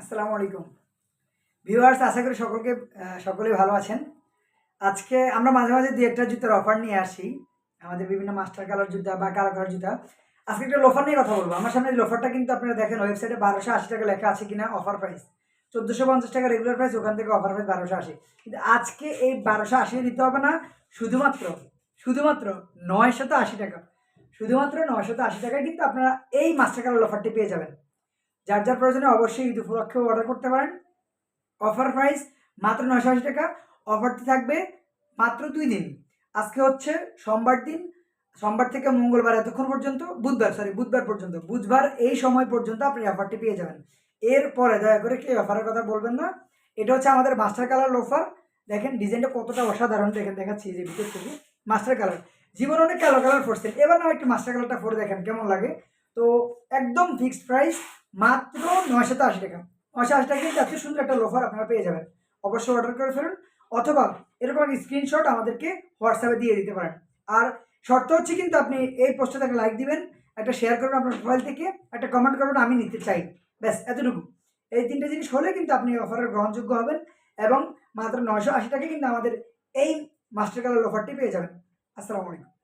আসসালামু আলাইকুম। ভিউয়ার্স, আশা করি সকলকে সকলেই ভালো আছেন। আজকে আমরা মাঝে মাঝে দু একটা জুতার অফার নিয়ে আসি। আমাদের বিভিন্ন মাস্টার কালার জুতা বা কালো কালার জুতা। আজকে একটা লোফার নিয়ে কথা বলব। আমার সামনে লোফারটা কিন্তু আপনারা দেখেন ওয়েবসাইটে বারোশো আশি টাকা লেখা আছে কিনা অফার প্রাইস চোদ্দোশো পঞ্চাশ টাকা রেগুলার প্রাইস ওখান থেকে অফার প্রাইস বারোশো আশি। কিন্তু আজকে এই বারোশো আশি দিতে হবে না, শুধুমাত্র শুধুমাত্র নয়শত আশি টাকা। শুধুমাত্র নয়শত আশি টাকায় কিন্তু আপনারা এই মাস্টার কালার অফারটি পেয়ে যাবেন। যার যার প্রয়োজনে অবশ্যই ঈদ উপলক্ষে অর্ডার করতে পারেন। অফার প্রাইস মাত্র নয়শো আশি টাকা। অফারটি থাকবে মাত্র দুই দিন। আজকে হচ্ছে সোমবার দিন। সোমবার থেকে মঙ্গলবার এতক্ষণ পর্যন্ত, বুধবার সরি বুধবার পর্যন্ত, বুধবার এই সময় পর্যন্ত আপনি অফারটি পেয়ে যাবেন। এরপরে দয়া করে কি অফারের কথা বলবেন না। এটা হচ্ছে আমাদের মাস্টার কালার লোফার দেখেন ডিজাইনটা কতটা অসাধারণ। দেখেন, দেখাচ্ছি যে ভিতর থেকে। মাস্টার কালার জীবন অনেক কালো কালার পড়ছেন এবার না একটু মাস্টার কালারটা পরে দেখেন কেমন লাগে। তো একদম ফিক্সড প্রাইস মাত্র নয়শত আশি টাকা। নয়শো আশি টাকা কিন্তু এত সুন্দর একটা লোফার আপনারা পেয়ে যাবেন। অবশ্যই অর্ডার করে ফেলুন, অথবা এরকম একটা স্ক্রিনশট আমাদেরকে হোয়াটসঅ্যাপে দিয়ে দিতে পারেন। আর শর্ত হচ্ছে কিন্তু আপনি এই পোস্টটাতে একটা লাইক দিবেন, একটা শেয়ার করবেন আপনার মোবাইল থেকে, একটা কমেন্ট করবেন আমি নিতে চাই। ব্যাস, এতটুকু। এই তিনটে জিনিস হলে কিন্তু আপনি অফারের গ্রহণযোগ্য হবেন এবং মাত্র নয়শো আশি টাকা কিন্তু আমাদের এই মাস্টার কালার অফারটি পেয়ে যাবেন। আসসালামু আলাইকুম।